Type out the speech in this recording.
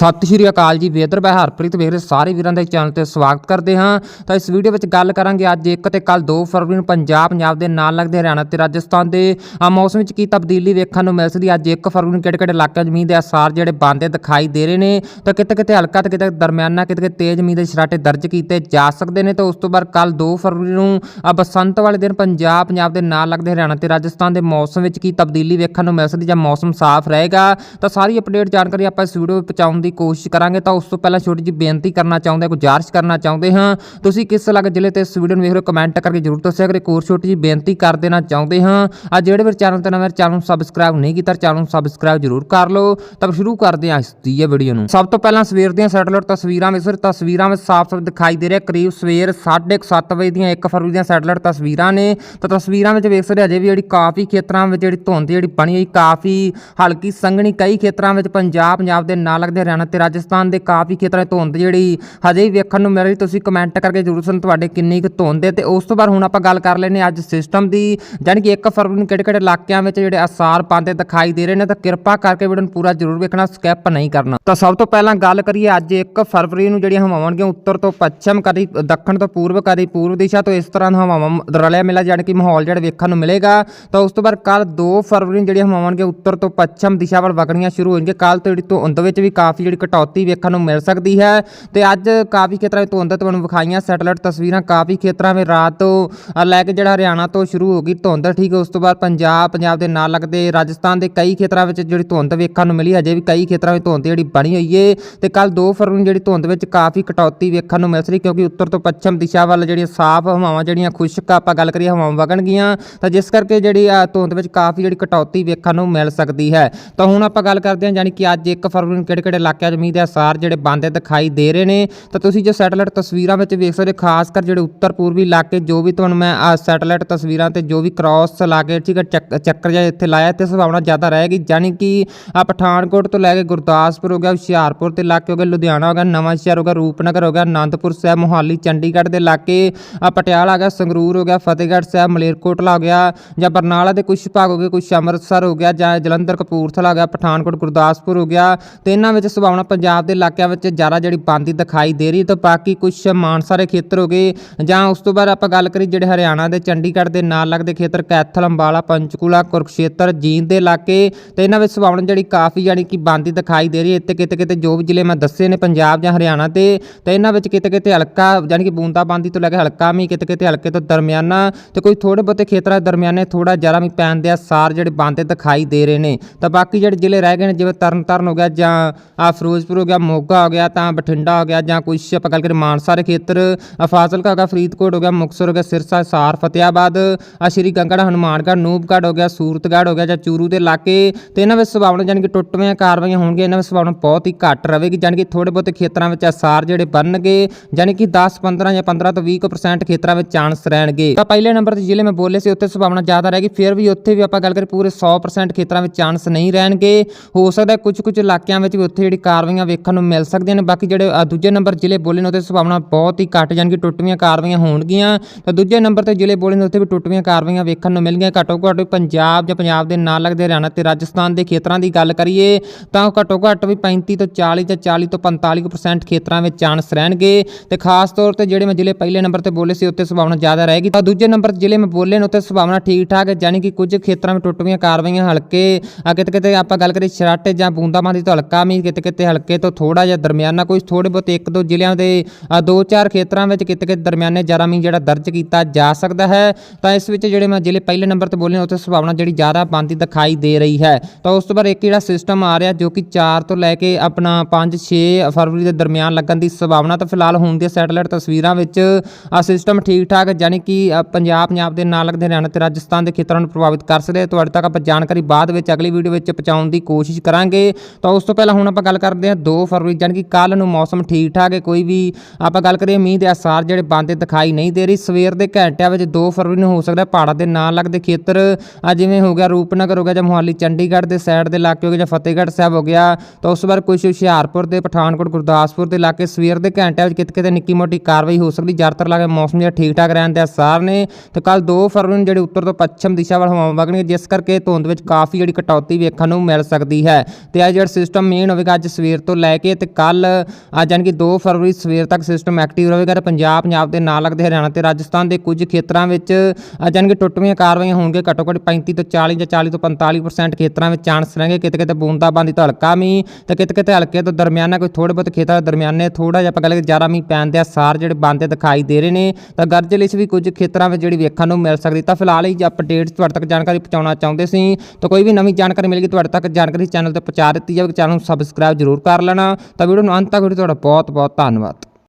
ਸਤਿ ਸ਼੍ਰੀ ਅਕਾਲ ਜੀ, ਵੇਦਰ ਮੈਂ ਹਰਪ੍ਰੀਤ ਵੇਖ ਰਹੇ ਸਾਰੇ ਵੀਰਾਂ ਦੇ ਚੈਨਲ ਤੇ ਸਵਾਗਤ ਕਰਦੇ ਹਾਂ। ਤਾਂ ਇਸ ਵੀਡੀਓ ਵਿੱਚ ਗੱਲ ਕਰਾਂਗੇ ਅੱਜ ਇੱਕ ਤੇ ਕੱਲ 2 ਫਰਵਰੀ ਨੂੰ ਪੰਜਾਬ ਪੰਜਾਬ ਦੇ ਨਾਲ ਲੱਗਦੇ ਹਰਿਆਣਾ ਤੇ ਰਾਜਸਥਾਨ ਦੇ। ਆ ਮੌਸਮ ਵਿੱਚ ਕੀ ਤਬਦੀਲੀ ਵੇਖਣ ਨੂੰ ਮਿਲ ਸਕਦੀ ਅੱਜ 1 ਫਰਵਰੀ ਨੂੰ ਕਿਹੜੇ-ਕਿਹੜੇ ਇਲਾਕਿਆਂ 'ਚ ਮੀਂਹ ਦੇ ਅਸਾਰ ਜਿਹੜੇ ਬੰਦੇ ਦਿਖਾਈ ਦੇ ਰਹੇ ਨੇ? ਤਾਂ ਕਿਤੇ-ਕਿਤੇ ਹਲਕਾ ਤੇ ਕਿਤੇ ਦਰਮਿਆਨਾ, ਕਿਤੇ-ਕਿਤੇ ਤੇਜ਼ ਮੀਂਹ ਦੇ ਛਰਾਟੇ ਦਰਜ ਕੀਤੇ ਜਾ ਸਕਦੇ ਨੇ। ਤਾਂ ਉਸ ਤੋਂ ਬਾਅਦ ਕੱਲ 2 ਫਰਵਰੀ ਨੂੰ ਆ ਬਸੰਤ ਵਾਲੇ ਦਿਨ ਪੰਜਾਬ ਪੰਜਾਬ ਦੇ ਨਾਲ ਲੱਗਦੇ ਹਰਿਆਣਾ ਤੇ ਰਾਜਸਥਾਨ ਦੇ ਮੌਸਮ ਵਿੱਚ ਕੀ ਤਬਦੀਲੀ ਵੇਖਣ ਨੂੰ ਮਿਲ ਸਕਦੀ ਜਾਂ ਮੌਸਮ ਸਾਫ਼ ਰਹੇਗਾ? ਤਾਂ ਸਾਰੀ ਅਪਡੇਟ ਜਾਣਕਾਰੀ ਆਪਾਂ ਇਸ ਵੀਡੀਓ ਵਿੱਚ ਪਹੁੰਚਾਉਣ ਦੀ ਕੋਸ਼ਿਸ਼ ਕਰਾਂਗੇ ਤਾਂ ਉਸ ਤੋਂ ਪਹਿਲਾਂ ਛੋਟੀ ਜਿਹੀ ਬੇਨਤੀ ਕਰਨਾ ਚਾਹੁੰਦੇ ਹਾਂ ਗੁਜ਼ਾਰਿਸ਼ ਕਰਨਾ ਚਾਹੁੰਦੇ ਹਾਂ। ਤੁਸੀਂ ਕਿਸ ਅਲੱਗ ਜ਼ਿਲ੍ਹੇ ਤੇ ਇਸ ਵੀਡੀਓ ਨੂੰ ਵੇਖ ਰਹੇ ਹੋ ਕਮੈਂਟ ਕਰਕੇ ਜਰੂਰ ਦੱਸਿਆ ਕਰੋ। ਇੱਕ ਹੋਰ ਛੋਟੀ ਜਿਹੀ ਬੇਨਤੀ ਕਰ ਦੇਣਾ ਚਾਹੁੰਦੇ ਹਾਂ। ਆ ਜਿਹੜੇ ਵੀ ਚੈਨਲ ਤੇ ਨਵੇਂ ਚੈਨਲ ਨੂੰ ਸਬਸਕ੍ਰਾਈਬ ਨਹੀਂ ਕੀਤਾ, ਚੈਨਲ ਨੂੰ ਸਬਸਕ੍ਰਾਈਬ ਜਰੂਰ ਕਰ ਲਓ। ਤਾਂ ਸ਼ੁਰੂ ਕਰਦੇ ਹਾਂ ਇਸ ਦੀ ਵੀਡੀਓ ਨੂੰ। ਸਭ ਤੋਂ ਪਹਿਲਾਂ ਸਵੇਰ ਦੀਆਂ ਸੈਟਲਾਈਟ ਤਸਵੀਰਾਂ ਵਿੱਚ ਤਸਵੀਰਾਂ ਵਿੱਚ ਸਾਫ਼-ਸਾਫ਼ ਦਿਖਾਈ ਦੇ ਰਿਹਾ, ਕਰੀਬ ਸਵੇਰ 7:30 ਵਜੇ ਦੀਆਂ 1 ਫਰਵਰੀ ਦੀਆਂ ਸੈਟਲਾਈਟ ਤਸਵੀਰਾਂ ਨੇ। ਤਾਂ ਤਸਵੀਰਾਂ ਵਿੱਚ ਵੇਖ ਸਕਦੇ ਹੋ, ਅਜੇ ਵੀ ਜਿਹੜੀ ਕਾਫੀ ਖੇਤਰਾਂ ਵਿੱਚ ਜਿਹੜੀ ਧੁੰਦ ਜਿਹੜੀ ਬਣੀ ਹੋਈ, ਕਾਫੀ ਹਲਕੀ ਸੰਘਣੀ ਕਈ ਖੇਤਰਾਂ ਵਿੱਚ ਪੰਜਾਬ ਪੰਜਾਬ ਦੇ ਨਾਲ ਲੱਗਦੇ ਹਰਿਆਣਾ ਤੇ ਰਾਜਸਥਾਨ ਦੇ ਕਾਫੀ ਖੇਤਰਾਂ 'ਚ ਧੁੰਦ ਜਿਹੜੀ ਹਜੇ ਵੀ ਵੇਖਣ ਨੂੰ ਮਿਲ ਰਹੀ, ਤੁਸੀਂ ਕਮੈਂਟ ਕਰਕੇ ਜ਼ਰੂਰ ਸੁਣ ਤੁਹਾਡੇ ਕਿੰਨੀ ਕੁ ਧੁੰਦ ਹੈ ਤੇ ਉਸ ਤੋਂ ਬਾਅਦ ਹੁਣ ਆਪਾਂ ਗੱਲ ਕਰ ਲੈਨੇ ਅੱਜ ਸਿਸਟਮ ਦੀ, ਜਾਣੀ ਕਿ 1 ਫਰਵਰੀ ਨੂੰ ਕਿਹੜੇ ਕਿਹੜੇ ਇਲਾਕਿਆਂ ਵਿੱਚ ਜਿਹੜੇ ਅਸਾਰ ਪਾਉਂਦੇ ਦਿਖਾਈ ਦੇ ਰਹੇ ਨੇ ਤਾਂ ਕਿਰਪਾ ਕਰਕੇ ਵੀਡੀਓ ਨੂੰ ਪੂਰਾ ਜ਼ਰੂਰ ਵੇਖਣਾ ਸਕਿਪ ਨਹੀਂ ਕਰਨਾ। ਤਾਂ ਸਭ ਤੋਂ ਪਹਿਲਾਂ ਗੱਲ ਕਰੀਏ ਅੱਜ 1 ਫਰਵਰੀ ਨੂੰ ਜਿਹੜੀਆਂ ਹਵਾਵਾਂ ਨੇ ਉੱਤਰ ਤੋਂ ਪੱਛਮ, ਕਦੀ ਦੱਖਣ ਤੋਂ ਪੂਰਬ, ਕਦੀ ਪੂਰਬ ਦਿਸ਼ਾ ਤੋਂ ਇਸ ਤਰ੍ਹਾਂ ਦੀਆਂ ਹਵਾਵਾਂ ਰਲਿਆ ਮਿਲਿਆ, ਜਾਣੀ ਕਿ ਮਾਹੌਲ ਜਿਹੜਾ ਵੇਖਣ ਨੂੰ ਮਿਲੇਗਾ। ਤਾਂ ਉਸ ਤੋਂ ਬਾਅਦ ਕੱਲ 2 ਫਰਵਰੀ ਨੂੰ ਜਿਹੜੀਆਂ ਹਵਾਵਾਂ ਨੇ ਉੱਤਰ ਤੋਂ ਪੱਛਮ ਦਿਸ਼ਾ ਵੱਲ ਵਗਣੀਆਂ ਸ਼ੁਰੂ ਹੋਣਗੀਆਂ। ਕੱਲ ਤੋਂ ਜਿਹੜੀ ਧੁੰਦ ਵਿੱਚ ਵੀ ਕਾਫੀ ਜਿਹੜੀ ਕਟੌਤੀ ਵੇਖਣ ਨੂੰ ਮਿਲ ਸਕਦੀ ਹੈ। ਤੇ ਅੱਜ ਕਾਫੀ ਖੇਤਰਾਂ ਵਿੱਚ ਧੁੰਦ ਤੁਹਾਨੂੰ ਵਿਖਾਈਆਂ, ਸੈਟਲਾਈਟ ਤਸਵੀਰਾਂ ਕਾਫੀ ਖੇਤਰਾਂ ਵਿੱਚ ਰਾਤ ਤੋਂ ਲੈ ਕੇ ਜਿਹੜਾ ਹਰਿਆਣਾ ਤੋਂ ਸ਼ੁਰੂ ਹੋ ਗਈ ਧੁੰਦ। ਠੀਕ ਉਸ ਤੋਂ ਬਾਅਦ ਪੰਜਾਬ ਪੰਜਾਬ ਦੇ ਨਾਲ ਲੱਗਦੇ ਰਾਜਸਥਾਨ ਦੇ ਕਈ ਖੇਤਰਾਂ ਵਿੱਚ ਜਿਹੜੀ ਧੁੰਦ ਵੇਖਣ ਨੂੰ ਮਿਲੀ, ਅਜੇ ਵੀ ਕਈ ਖੇਤਰਾਂ ਵਿੱਚ ਧੁੰਦ ਜਿਹੜੀ ਬਣੀ ਹੋਈ ਏ। ਤੇ ਕੱਲ 2 ਫਰਵਰੀ ਨੂੰ ਜਿਹੜੀ ਧੁੰਦ ਵਿੱਚ ਕਾਫੀ ਕਟੌਤੀ ਵੇਖਣ ਨੂੰ ਮਿਲ ਰਹੀ ਕਿਉਂਕਿ ਉੱਤਰ ਤੋਂ ਪੱਛਮ ਦਿਸ਼ਾ ਵੱਲ ਜਿਹੜੀਆਂ ਸਾਫ਼ ਹਵਾਵਾਂ ਜਿਹੜੀਆਂ ਖੁਸ਼ਕ ਆਪਾਂ ਗੱਲ ਕਰੀਏ, ਹਵਾਵਾਂ ਵਗਣਗੀਆਂ। ਤਾਂ ਜਿਸ ਕਰਕੇ ਜਿਹੜੀ ਧੁੰਦ ਵਿੱਚ ਕਾਫੀ ਜਿਹੜੀ ਕਟੌਤੀ ਵੇਖਣ ਨੂੰ ਮਿਲ ਸਕਦੀ ਹੈ। ਤਾਂ ਹੁਣ ਆਪਾਂ ਗੱਲ ਕਰਦੇ ਹਾਂ, ਯਾਨੀ ਕਿ ਅੱਜ 1 ਫਰਵਰੀ ਨੂੰ ਕਿਹੜੇ ਕਿਹੜੇ ਇਲਾਕਿਆਂ 'ਚ ਮੀਂਹ ਦੇ ਅਸਾਰ ਜਿਹੜੇ ਬੰਦੇ ਦਿਖਾਈ ਦੇ ਰਹੇ ਨੇ। ਤਾਂ ਤੁਸੀਂ ਜੋ ਸੈਟੇਲਾਈਟ ਤਸਵੀਰਾਂ ਵਿੱਚ ਵੇਖ ਸਕਦੇ ਹੋ, ਖਾਸ ਕਰ ਜਿਹੜੇ ਉੱਤਰ ਪੂਰਬੀ ਇਲਾਕੇ ਜੋ ਵੀ ਤੁਹਾਨੂੰ ਮੈਂ ਸੈਟੇਲਾਈਟ ਤਸਵੀਰਾਂ ਤੇ ਜੋ ਵੀ ਕ੍ਰਾਸ ਲਾ ਕੇ ਠੀਕ ਹੈ ਚੱਕ- ਚੱਕਰ ਜਾਂ ਇੱਥੇ ਲਾਇਆ ਤੇ ਸੰਭਾਵਨਾ ਜ਼ਿਆਦਾ ਰਹੇਗੀ। ਯਾਨੀ ਕਿ ਪਠਾਨਕੋਟ ਤੋਂ ਲੈ ਕੇ ਗੁਰਦਾਸਪੁਰ ਹੋ ਗਿਆ ਹੁਸ਼ਿਆਰਪੁਰ ਦੇ ਇਲਾਕੇ ਹੋ ਗਏ ਲੁਧਿਆਣਾ ਹੋ ਗਿਆ ਨਵਾਂ ਸ਼ਹਿਰ ਹੋ ਗਿਆ ਰੂਪਨਗਰ ਹੋ ਗਿਆ ਆਨੰਦਪੁਰ ਸਾਹਿਬ ਮੋਹਾਲੀ ਚੰਡੀਗੜ੍ਹ ਦੇ ਇਲਾਕੇ ਪਟਿਆਲਾ ਆ ਗਿਆ ਸੰਗਰੂਰ ਹੋ ਗਿਆ ਫਤਿਹਗੜ੍ਹ ਸਾਹਿਬ ਮਲੇਰਕੋਟਲਾ ਹੋ ਗਿਆ ਜਾਂ ਬਰਨਾਲਾ ਦੇ ਕੁਝ ਭਾਗ ਹੋ ਗਏ ਕੁਝ ਅੰਮ੍ਰਿਤਸਰ ਹੋ ਗਿਆ ਜਾਂ ਜਲੰਧਰ ਕਪੂਰਥਲਾ ਹੋ ਗਿਆ ਪਠਾਨਕੋਟ ਗੁਰਦਾਸਪੁਰ ਹੋ ਗਿਆ। ਤੇ ਇਹਨਾਂ ਵਿੱਚ ਸੰਭਾਵਨਾ ਪੰਜਾਬ ਦੇ ਇਲਾਕਿਆਂ ਵਿੱਚ ਜ਼ਿਆਦਾ ਜਿਹੜੀ ਬੰਦੀ ਦਿਖਾਈ ਦੇ ਰਹੀ ਤਾਂ ਬਾਕੀ ਕੁਝ ਮਾਨਸਾ ਦੇ ਖੇਤਰ ਹੋ ਗਏ ਜਾਂ ਉਸ ਤੋਂ ਬਾਅਦ ਆਪਾਂ ਗੱਲ ਕਰੀ ਜਿਹੜੇ ਹਰਿਆਣਾ ਦੇ, ਚੰਡੀਗੜ੍ਹ ਦੇ ਨਾਲ ਲੱਗਦੇ ਖੇਤਰ ਕੈਥਲ, ਅੰਬਾਲਾ, ਪੰਚਕੂਲਾ, ਕੁਰਕਸ਼ੇਤਰ, ਜੀਂਦ ਦੇ ਇਲਾਕੇ ਤੇ ਇਹਨਾਂ ਵਿੱਚ ਸੰਭਾਵਨਾ ਜਿਹੜੀ ਕਾਫੀ ਜਾਣੀ ਕਿ ਬੰਦੀ ਦਿਖਾਈ ਦੇ ਰਹੀ ਹੈ। ਇੱਥੇ ਕਿਤੇ ਕਿਤੇ ਜੋ ਵੀ ਜ਼ਿਲ੍ਹੇ ਮੈਂ ਦੱਸੇ ਨੇ ਪੰਜਾਬ ਜਾਂ ਹਰਿਆਣਾ ਤੇ ਤੇ ਇਹਨਾਂ ਵਿੱਚ ਕਿਤੇ ਕਿਤੇ ਹਲਕਾ ਜਾਣੀ ਕਿ ਬੂੰਦਾਬਾਂਦੀ ਤੋਂ ਲੈ ਕੇ ਹਲਕਾ ਮੀਂਹ ਕਿਤੇ ਕਿਤੇ ਹਲਕੇ ਤੋਂ ਦਰਮਿਆਨਾ ਤੇ ਕੋਈ ਥੋੜੇ ਬਹੁਤੇ ਖੇਤਰਾਂ ਦੇ ਦਰਮਿਆਨੇ ਥੋੜਾ ਜ਼ਿਆਦਾ ਮੀਂਹ ਪੈਣ ਦੇ ਆਸਾਰ ਜਿਹੜੇ ਬੰਦੇ ਦਿਖਾਈ ਦੇ ਰਹੇ ਨੇ। ਤਾਂ ਬਾਕੀ ਜਿਹੜੇ ਜ਼ਿਲ੍ਹੇ ਰਹਿ ਗਏ ਨੇ, ਜਿਵੇਂ ਤਰਨਤਾਰਨ ਹੋ ਗਿਆ ਜਾਂ ਫਿਰੋਜ਼ਪੁਰ ਹੋ ਗਿਆ, ਮੋਗਾ ਹੋ ਗਿਆ, ਤਾਂ ਬਠਿੰਡਾ ਹੋ ਗਿਆ, ਜਾਂ ਕੁਛ ਆਪਾਂ ਗੱਲ ਕਰੀਏ ਮਾਨਸਾ ਦੇ ਖੇਤਰ ਫਾਜ਼ਿਲਕਾ ਹੋ ਗਿਆ, ਫਰੀਦਕੋਟ ਹੋ ਗਿਆ, ਮੁਕਤਸਰ ਹੋ ਗਿਆ, ਸਿਰਸਾ, ਸਾਰ, ਫਤਿਆਬਾਦ ਆ ਸ਼੍ਰੀ ਗੰਗੜ, ਹਨੂਮਾਨਗੜ੍ਹ ਨੂਬਗੜ੍ਹ ਹੋ ਗਿਆ, ਸੂਰਤਗੜ੍ਹ ਹੋ ਗਿਆ, ਜਾਂ ਚੂਰੂ ਦੇ ਇਲਾਕੇ, ਤੇ ਇਹਨਾਂ ਵਿੱਚ ਸੁਭਾਵਨਾ ਜਾਣੀ ਕਿ ਟੁੱਟਵੀਆਂ ਕਾਰਵਾਈਆਂ ਹੋਣਗੀਆਂ, ਇਹਨਾਂ ਵਿੱਚ ਸੁਭਾਵਨਾ ਬਹੁਤ ਹੀ ਘੱਟ ਰਹੇਗੀ, ਜਾਣੀ ਕਿ ਥੋੜੇ ਬਹੁਤੇ ਖੇਤਰਾਂ ਵਿੱਚ ਅਸਾਰ ਜਿਹੜੇ ਬਣਨਗੇ, ਜਾਣੀ ਕਿ 10 15 ਜਾਂ 15 ਤੋਂ 20% ਖੇਤਰਾਂ ਵਿੱਚ ਚਾਂਸ ਰਹਿਣਗੇ। ਤਾਂ ਪਹਿਲੇ ਨੰਬਰ ਤੇ ਜ਼ਿਲ੍ਹੇ ਮੈਂ ਬੋਲੇ ਸੀ, ਉੱਥੇ ਸੁਭਾਵਨਾ ਜ਼ਿਆਦਾ ਰਹੇਗੀ, ਫਿਰ ਵੀ ਉੱਥੇ ਵੀ ਆਪਾਂ ਗੱਲ ਕਰੀਏ ਪੂਰੇ 100% ਖੇਤਰਾਂ ਵਿੱਚ ਚਾਂਸ ਨਹੀਂ ਰਹਿਣਗੇ, ਹੋ ਸਕਦਾ ਕੁਝ ਕੁਝ ਇਲਾਕਿਆਂ ਵਿੱਚ ਵੀ ਉੱਥੇ ਜਿਹੜੀ ਕਾਰਵਾਈਆਂ ਵੇਖਣ ਨੂੰ ਮਿਲ ਸਕਦੀਆਂ ਨੇ। ਬਾਕੀ ਜਿਹੜੇ ਦੂਜੇ ਨੰਬਰ ਜ਼ਿਲ੍ਹੇ ਬੋਲੇ ਨੇ ਉੱਥੇ ਸੰਭਾਵਨਾ ਬਹੁਤ ਹੀ ਘੱਟ, ਜਾਣੀ ਕਿ ਟੁੱਟਵੀਆਂ ਕਾਰਵਾਈਆਂ ਹੋਣਗੀਆਂ। ਤਾਂ ਦੂਜੇ ਨੰਬਰ ਤੇ ਜ਼ਿਲ੍ਹੇ ਬੋਲੇ ਨੇ, ਉੱਥੇ ਵੀ ਟੁੱਟਵੀਆਂ ਕਾਰਵਾਈਆਂ ਵੇਖਣ ਨੂੰ ਮਿਲਣਗੀਆਂ ਘੱਟੋ ਘੱਟ ਪੰਜਾਬ ਜਾਂ ਪੰਜਾਬ ਦੇ ਨਾਲ ਲੱਗਦੇ ਹਰਿਆਣਾ ਤੇ ਰਾਜਸਥਾਨ ਦੇ ਖੇਤਰਾਂ ਦੀ ਗੱਲ ਕਰੀਏ, ਤਾਂ ਘੱਟੋ ਘੱਟ ਵੀ 35 ਤੋਂ 40 ਜਾਂ 40 ਤੋਂ 45% ਖੇਤਰਾਂ ਵਿੱਚ ਚਾਂਸ ਰਹਿਣਗੇ। ਤੇ ਖਾਸ ਤੌਰ ਤੇ ਜਿਹੜੇ ਮੈਂ ਜ਼ਿਲ੍ਹੇ ਪਹਿਲੇ ਨੰਬਰ ਤੇ ਬੋਲੇ ਸੀ, ਉੱਥੇ ਸੰਭਾਵਨਾ ਜ਼ਿਆਦਾ ਰਹੇਗੀ। ਤਾਂ ਦੂਜੇ ਨੰਬਰ ਜ਼ਿਲ੍ਹੇ ਮੈਂ ਬੋਲੇ ਨੇ, ਉੱਥੇ ਸੰਭਾਵਨਾ ਠੀਕ ਠਾਕ ਹੈ ਯਾਨੀ ਕਿ ਕੁਝ ਖੇਤਰਾਂ ਵਿੱਚ ਟੁੱਟਵੀਆਂ ਕਾਰਵਾਈਆਂ ਹਲਕੇ ਕਿਤੇ ਕਿਤੇ ਆਪਾਂ ਗੱਲ ਕਰੀਏ ਛਰਾਟੇ ਜਾਂ ਬੂੰਦਾਬਾਂਦੀ ਤੋਂ ਹਲਕਾ ਮੀਂਹ ਕਿਤੇ ਕਿਤੇ ਹਲਕੇ ਤੋਂ ਥੋੜਾ ਜਿਹਾ ਦਰਮਿਆਨਾ ਕੋਈ ਥੋੜੇ ਬਹੁਤੇ ਇੱਕ ਦੋ ਜ਼ਿਲ੍ਹਿਆਂ ਦੇ ਦੋ ਚਾਰ ਖੇਤਰਾਂ ਵਿੱਚ ਕਿਤੇ ਕਿਤੇ ਦਰਮਿਆਨੇ ਜ਼ਿਆਦਾ ਮੀਂਹ ਜਿਹੜਾ ਦਰਜ ਕੀਤਾ ਜਾ ਸਕਦਾ ਹੈ। ਤਾਂ ਇਸ ਵਿੱਚ ਜਿਹੜੇ ਮੈਂ ਜ਼ਿਲ੍ਹੇ ਪਹਿਲੇ ਨੰਬਰ ਤੇ ਬੋਲੇ ਉੱਥੇ ਸੰਭਾਵਨਾ ਜਿਹੜੀ ਜ਼ਿਆਦਾ ਬਣਦੀ ਦਿਖਾਈ ਦੇ ਰਹੀ ਹੈ। ਤਾਂ ਉਸ ਤੋਂ ਬਾਅਦ ਇੱਕ ਜਿਹੜਾ ਸਿਸਟਮ ਆ ਰਿਹਾ ਜੋ ਕਿ 4 ਤੋਂ ਲੈ ਕੇ ਆਪਣਾ 5 6 ਫਰਵਰੀ ਦੇ ਦਰਮਿਆਨ ਲੱਗਣ ਦੀ ਸੰਭਾਵਨਾ ਤਾਂ ਫਿਲਹਾਲ ਹੁਣ ਦੀਆਂ ਸੈਟੇਲਾਈਟ ਤਸਵੀਰਾਂ ਵਿੱਚ ਆ ਸਿਸਟਮ ਠੀਕ ਠਾਕ ਹੈ, ਯਾਨੀ ਕਿ ਪੰਜਾਬ ਪੰਜਾਬ ਦੇ ਨਾਲ ਲੱਗਦੇ ਹਰਿਆਣਾ ਤੇ ਰਾਜਸਥਾਨ ਦੇ ਖੇਤਰਾਂ ਨੂੰ ਪ੍ਰਭਾਵਿਤ ਕਰ ਸਕਦੇ ਤੁਹਾਡੇ ਤੱਕ ਆਪਾਂ ਜਾਣਕਾਰੀ ਬਾਅਦ ਵਿੱਚ ਅਗਲੀ ਵੀਡੀਓ ਵਿੱਚ ਪਹੁੰਚਾਉਣ ਦੀ ਕੋਸ਼ਿਸ਼ ਕਰਾਂਗੇ। ਤਾਂ ਉਸ ਤੋਂ ਪਹਿਲਾਂ ਹੁਣ ਆਪਾਂ ਗੱਲ ਕਰਦੇ ਹਾਂ 2 ਫਰਵਰੀ ਯਾਨੀ ਕਿ ਕੱਲ ਨੂੰ ਮੌਸਮ ਠੀਕ ਠਾਕ ਹੈ, ਕੋਈ ਵੀ ਆਪਾਂ ਗੱਲ ਕਰੀਏ ਮੀਂਹ ਦੇ ਆਸਾਰ ਜਿਹੜੇ ਬੰਦੇ ਦਿਖਾਈ ਨਹੀਂ ਦੇ ਰਹੀ, ਸਵੇਰ ਦੇ ਘੰਟਿਆਂ ਵਿੱਚ 2 ਫਰਵਰੀ ਨੂੰ ਹੋ ਸਕਦਾ ਪਹਾੜਾਂ ਦੇ ਨਾਲ ਲੱਗਦੇ ਖੇਤਰ, ਆ ਜਿਵੇਂ ਹੋ ਗਿਆ ਰੂਪਨਗਰ, ਹੋ ਗਿਆ ਜਾਂ ਮੋਹਾਲੀ, ਚੰਡੀਗੜ੍ਹ ਦੇ ਸਾਈਡ ਦੇ ਇਲਾਕੇ ਹੋ ਗਏ ਜਾਂ ਫਤਿਹਗੜ੍ਹ ਸਾਹਿਬ ਹੋ ਗਿਆ, ਤਾਂ ਉਸ ਵਾਰ ਬਾਅਦ ਕੁਝ ਹੁਸ਼ਿਆਰਪੁਰ ਦੇ, ਪਠਾਨਕੋਟ, ਗੁਰਦਾਸਪੁਰ ਦੇ ਇਲਾਕੇ ਸਵੇਰ ਦੇ ਘੰਟਿਆਂ ਵਿੱਚ ਕਿਤੇ ਕਿਤੇ ਨਿੱਕੀ ਮੋਟੀ ਕਾਰਵਾਈ ਹੋ ਸਕਦੀ, ਜ਼ਿਆਦਾਤਰ ਲਾਗੇ ਮੌਸਮ ਜਿਹੜਾ ਠੀਕ ਠਾਕ ਰਹਿਣ ਦੇ ਆਸਾਰ ਨੇ, ਤੇ ਕੱਲ 2 ਫਰਵਰੀ ਨੂੰ ਜਿਹੜੇ ਉੱਤਰ ਤੋਂ ਪੱਛਮ ਦਿਸ਼ਾ ਵੱਲ ਹਵਾਵਾਂ ਵਗਣਗੇ ਜਿਸ ਕਰਕੇ ਧੁੰਦ ਵਿੱਚ ਕਾਫੀ ਜਿਹੜੀ ਕਟੌਤੀ ਵੇਖਣ ਨੂੰ ਮਿਲ ਸਕਦੀ ਹੈ, ਤੇ ਇਹ ਜਿਹੜਾ ਸਿਸਟਮ ਮੇਨ ਹੋਵੇਗਾ ਅੱਜ ਸਵੇਰ ਤੋਂ ਲੈ ਕੇ ਤੇ ਕੱਲ ਜਾਣੀ ਕਿ 2 ਫਰਵਰੀ ਸਵੇਰ ਤੱਕ ਸਿਸਟਮ ਐਕਟਿਵ ਰਹੇਗਾ ਤੇ ਪੰਜਾਬ ਪੰਜਾਬ ਦੇ ਨਾਲ ਲੱਗਦੇ ਹਰਿਆਣਾ ਤੇ ਰਾਜਸਥਾਨ ਦੇ ਕੁਝ ਖੇਤਰਾਂ ਵਿੱਚ ਅ, ਜਾਣੀ ਕਿ ਟੁੱਟਵੀਆਂ ਕਾਰਵਾਈਆਂ ਹੋਣਗੇ ਘੱਟੋ ਘੱਟ 35 ਤੋਂ 40 ਜਾਂ 40 ਤੋਂ 45% ਖੇਤਰਾਂ ਵਿੱਚ ਚਾਂਸ ਰਹਿਣਗੇ। ਕਿਤੇ ਕਿਤੇ ਬੂੰਦਾਬਾਂਦੀ ਤੋਂ ਹਲਕਾ ਮੀਂਹ ਤੇ ਕਿਤੇ ਕਿਤੇ ਹਲਕੇ ਤੋਂ ਦਰਮਿਆਨਾ ਕੋਈ ਥੋੜੇ ਬਹੁਤ ਖੇਤਰਾਂ ਦੇ ਦਰਮਿਆਨੇ ਥੋੜਾ ਜਿਹਾ ਆਪਾਂ ਗੱਲ ਜ਼ਿਆਦਾ ਮੀਂਹ ਪੈਣ ਦੇ ਆਸਾਰ ਜਿਹੜੇ ਬਣਦੇ ਦਿਖਾਈ ਦੇ ਰਹੇ ਨੇ ਤਾਂ ਗਰਜ ਲਈ ਵੀ ਕੁਝ ਖੇਤਰਾਂ ਵਿੱਚ ਜਿਹੜੀ ਵੇਖਣ ਨੂੰ ਮਿਲ ਸਕਦੀ। ਤਾਂ ਫਿਲਹਾਲ ਹੀ ਅਪਡੇਟਸ ਤੁਹਾਡੇ ਤੱਕ ਜਾਣਕਾਰੀ ਪਹੁੰਚਾਉਣਾ ਚਾਹੁੰਦੇ ਸੀ। ਤਾਂ ਕੋਈ ਵੀ ਨਵੀਂ ਜਾਣਕਾਰੀ ਮਿਲੇਗੀ ਤੁਹਾਡੇ ਤੱਕ ਜਾਣਕਾਰੀ ਚੈਨਲ ਤੇ ਪਹੁੰਚਾ ਦਿੱਤੀ ਜਾਵੇ ਚੈਨਲ ਨੂੰ ਸਬਸਕ੍ਰਾਈਬ ਜ਼ਰੂਰ ਕਰ ਲੈਣਾ। ਤਾਂ ਵੀਡੀਓ ਨੂੰ ਅੰਤ ਤੱਕ ਵੀਡੀਓ ਤੁਹਾਡਾ ਬਹੁਤ ਬਹੁਤ ਧੰਨਵਾਦ।